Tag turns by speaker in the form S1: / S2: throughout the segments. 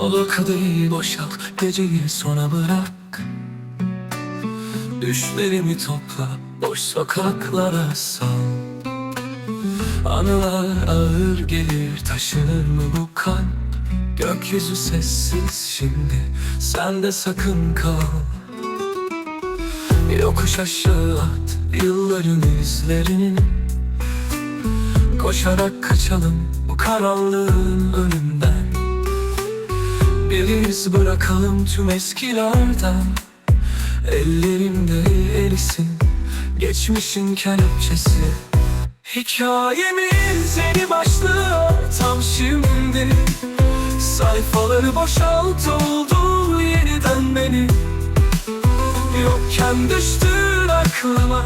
S1: olur kadehi boşalt Geceyi sona bırak. Düşlerimi topla Boş sokaklara sal. Anılar ağır gelir Taşınır mı bu kalp? Gökyüzü sessiz şimdi Sen de sakın kal. Yokuş aşağı at Yılların izlerini. Koşarak kaçalım Bu karanlığın önünden Bir iz bırakalım tüm eskilerden. Ellerimde erisin Geçmişin kelepçesi. Hikayemiz yeni başlıyor tam şimdi. Sayfaları boşalt oldu yeniden beni. Yokken düştün aklıma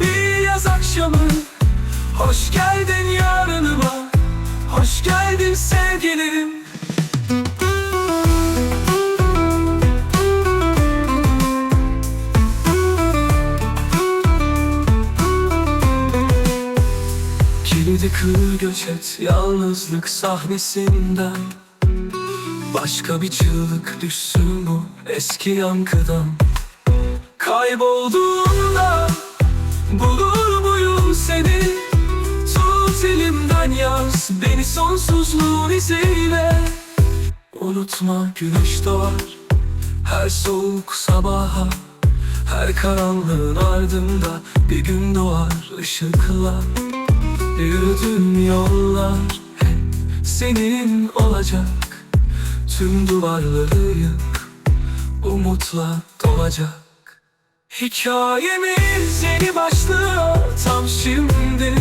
S1: bir yaz akşamı. Hoş geldin yarınıma Hoş geldin sevgilim Kır göç et yalnızlık sahnesinden. Başka bir çığlık düşsün bu eski yankıdan. Kaybolduğunda bulur muyum seni? Tut elimden yaz beni sonsuzluğun izine Unutma güneş doğar her soğuk sabaha. Her karanlığın ardında bir gün doğar ışıkla Yürüdüğüm yollar hep senin olacak. Tüm duvarları yık, umutla dolacak. Hikayemiz yeni başlıyor tam şimdi.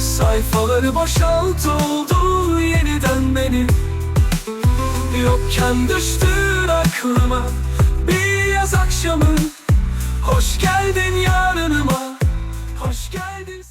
S1: Sayfaları boşalt oldu yeniden benim Yokken düştün aklıma bir yaz akşamı. Hoş geldin yarınıma, hoş geldin.